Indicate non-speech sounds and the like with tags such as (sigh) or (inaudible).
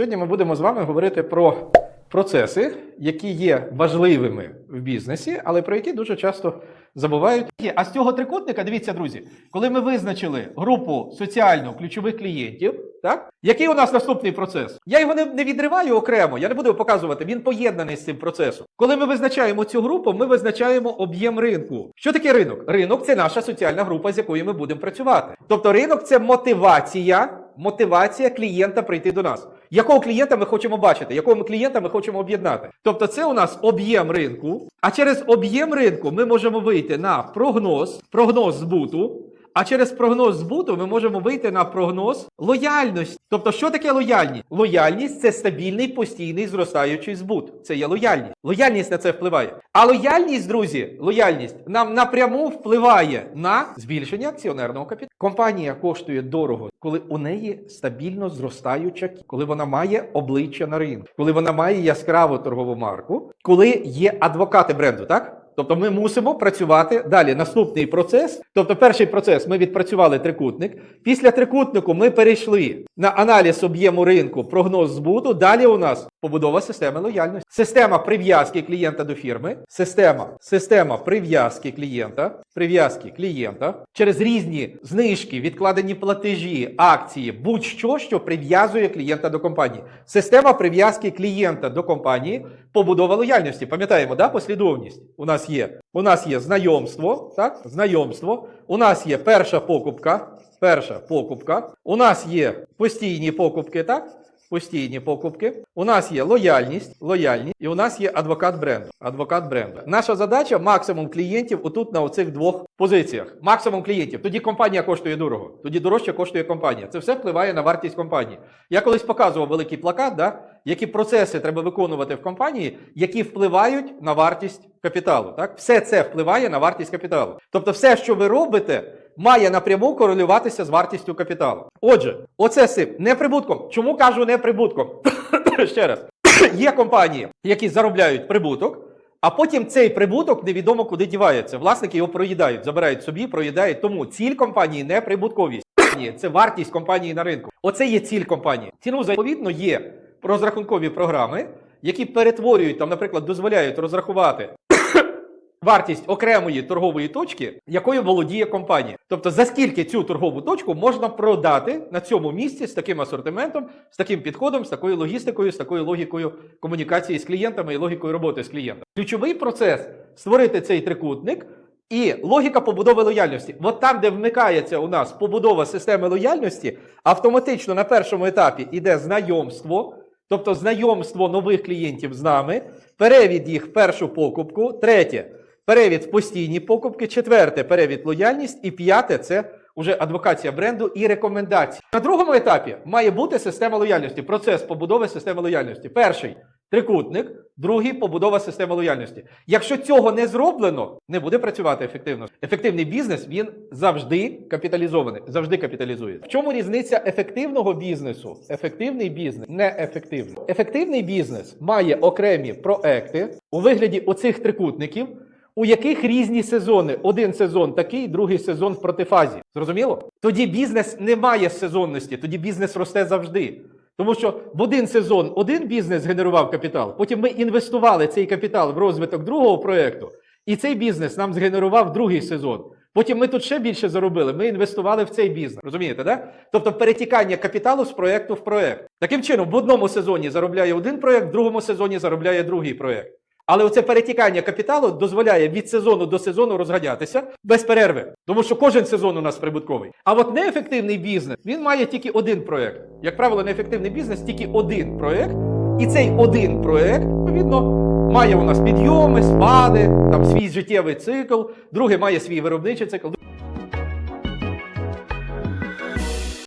Сьогодні ми будемо з вами говорити про процеси, які є важливими в бізнесі, але про які дуже часто забувають. А з цього трикутника, дивіться, друзі, коли ми визначили групу соціально ключових клієнтів, так який у нас наступний процес? Я його не, відриваю окремо, я не буду показувати. Він поєднаний з цим процесом. Коли ми визначаємо цю групу, ми визначаємо об'єм ринку. Що таке ринок? Ринок це наша соціальна група, з якою ми будемо працювати. Тобто, ринок це мотивація. Мотивація клієнта прийти до нас. Якого клієнта ми хочемо бачити, якого клієнта ми хочемо об'єднати? Тобто, це у нас об'єм ринку. А через об'єм ринку ми можемо вийти на прогноз, прогноз збуту. А через прогноз збуту ми можемо вийти на прогноз лояльності. Тобто, що таке лояльність? Лояльність це стабільний постійний зростаючий збут. Це є лояльність. Лояльність на це впливає. А лояльність, друзі, лояльність нам напряму впливає на збільшення акціонерного капіталу. Компанія коштує дорого, коли у неї стабільно зростаюча, коли вона має обличчя на ринку, коли вона має яскраву торгову марку, коли є адвокати бренду, так? Тобто ми мусимо працювати далі. Наступний процес. Тобто, перший процес ми відпрацювали трикутник. Після трикутнику ми перейшли на аналіз об'єму ринку, прогноз збуту. Далі у нас побудова системи лояльності, система прив'язки клієнта до фірми, система, система прив'язки клієнта, прив'язки клієнта через різні знижки, відкладені платежі, акції, будь-що, що прив'язує клієнта до компанії. Система прив'язки клієнта до компанії, побудова лояльності. Пам'ятаємо, да, послідовність у нас є. У нас є знайомство, так? Знайомство. У нас є перша покупка. Перша покупка. У нас є постійні покупки, так? Постійні покупки. У нас є лояльність, лояльність, і у нас є адвокат бренду. Адвокат бренду. Наша задача максимум клієнтів отут на оцих двох позиціях. Максимум клієнтів. Тоді компанія коштує дорого. Тоді дорожче коштує компанія. Це все впливає на вартість компанії. Я колись показував великий плакат, да? які процеси треба виконувати в компанії, які впливають на вартість капіталу. Так? Все це впливає на вартість капіталу. Тобто, все, що ви робите, має напряму корелюватися з вартістю капіталу. Отже, оце сип неприбутком. Чому кажу неприбутком? (coughs) Ще раз. (coughs) Є компанії, які заробляють прибуток, а потім цей прибуток невідомо куди дівається. Власники його проїдають, забирають собі, проїдають. Тому ціль компанії не прибутковість. Це вартість компанії на ринку. Оце є ціль компанії. Ціну відповідно є розрахункові програми, які перетворюють там, наприклад, дозволяють розрахувати вартість окремої торгової точки, якою володіє компанія. Тобто, за скільки цю торгову точку можна продати на цьому місці з таким асортиментом, з таким підходом, з такою логістикою, з такою логікою комунікації з клієнтами і логікою роботи з клієнтом. Ключовий процес створити цей трикутник. І логіка побудови лояльності. От там, де вмикається у нас побудова системи лояльності, автоматично на першому етапі йде знайомство, тобто знайомство нових клієнтів з нами, перевід їх в першу покупку, третє перевід в постійні покупки, четверте перевід лояльність, і п'яте це вже адвокація бренду і рекомендації. На другому етапі має бути система лояльності, процес побудови системи лояльності. Перший трикутник, другий побудова системи лояльності. Якщо цього не зроблено, не буде працювати ефективно. Ефективний бізнес він завжди капіталізований, завжди капіталізує. В чому різниця ефективного бізнесу? Ефективний бізнес неефективний. Ефективний бізнес має окремі проекти у вигляді оцих трикутників. У яких різні сезони? Один сезон такий, другий сезон в протифазі. Зрозуміло? Тоді бізнес не має сезонності, тоді бізнес росте завжди. Тому що в один сезон один бізнес генерував капітал, потім ми інвестували цей капітал в розвиток другого проєкту, і цей бізнес нам згенерував другий сезон. Потім ми тут ще більше заробили, ми інвестували в цей бізнес. Розумієте, да? Тобто перетікання капіталу з проєкту в проєкт. Таким чином, в одному сезоні заробляє один проєкт, в другому сезоні заробляє другий проєкт. Але оце перетікання капіталу дозволяє від сезону до сезону розганятися без перерви. Тому що кожен сезон у нас прибутковий. А от неефективний бізнес він має тільки один проєкт. Як правило, неефективний бізнес тільки один проєкт. І цей один проєкт, відповідно, має у нас підйоми, спади, там свій життєвий цикл, другий має свій виробничий цикл.